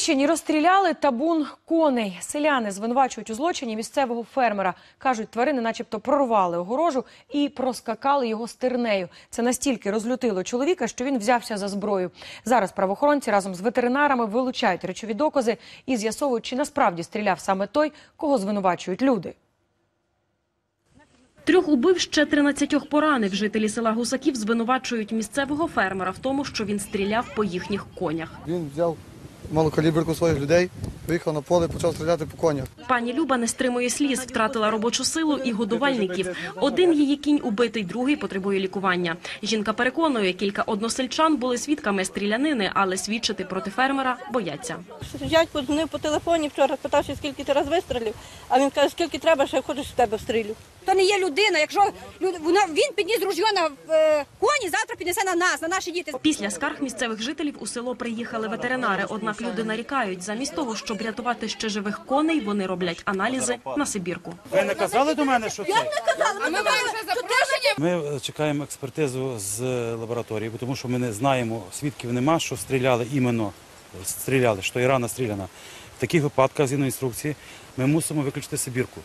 Рівненщині розстріляли табун коней. Селяни звинувачують у злочині місцевого фермера. Кажуть, тварини начебто прорвали огорожу і проскакали його стернею. Це настільки розлютило чоловіка, що він взявся за зброю. Зараз правоохоронці разом з ветеринарами вилучають речові докази і з'ясовують, чи насправді стріляв саме той, кого звинувачують люди. Трьох убив, ще 13 поранив. Жителі села Гусаків звинувачують місцевого фермера в тому, що він стріляв по їхніх конях. Він взяв малокаліберку своїх людей, виїхав на поле, почав стріляти по конях. Пані Люба не стримує сліз, втратила робочу силу і годувальників. Один її кінь убитий, другий потребує лікування. Жінка переконує, кілька односельчан були свідками стрілянини, але свідчити проти фермера бояться. Зять подзвонив по телефоні вчора, спитався, скільки ти раз вистрілив, а він каже, скільки треба, ще хочеш в тебе встрілю. То не є людина. Якщо вона він підніс ружьо на е, коні, завтра піднесе на нас, на наші діти. Після скарг місцевих жителів у село приїхали ветеринари. Однак люди нарікають, замість того, щоб рятувати ще живих коней, вони роблять аналізи на Сибірку. Ви не казали до мене, що це? А ми маємо запрошення. Ми е, чекаємо експертизу з е, лабораторії, бо тому що ми не знаємо, свідків нема, що стріляли іменно, стріляли, що і рана стріляна. В таких випадках, згідно інструкції, ми мусимо виключити Сибірку.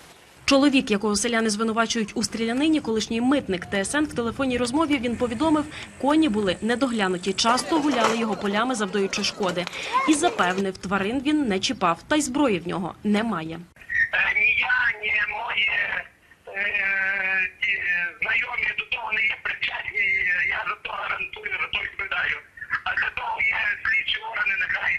Чоловік, якого селяни звинувачують у стрілянині, колишній митник ТСН в телефонній розмові він повідомив, коні були недоглянуті, часто гуляли його полями, завдаючи шкоди. І запевнив, тварин він не чіпав, та й зброї в нього немає. Ні я, ні мої е, ті, е, знайомі до того не є причетні. Я за то гарантую, за то відповідаю. А для того є слідчі органи, нехай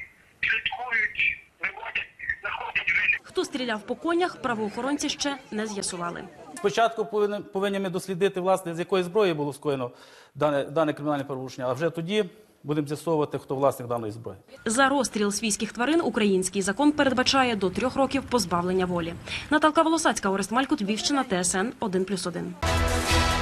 слідкують, виводять, знаходять винних. Хто стріляв по конях, правоохоронці ще не з'ясували. Спочатку повинні, повинні ми дослідити, власне, з якої зброї було скоєно дане, дане кримінальне правопорушення, а вже тоді будемо з'ясовувати, хто власник даної зброї. За розстріл свійських тварин український закон передбачає до трьох років позбавлення волі. Наталка Волосацька, Орест Малькут, Львівщина, ТСН 1+,1.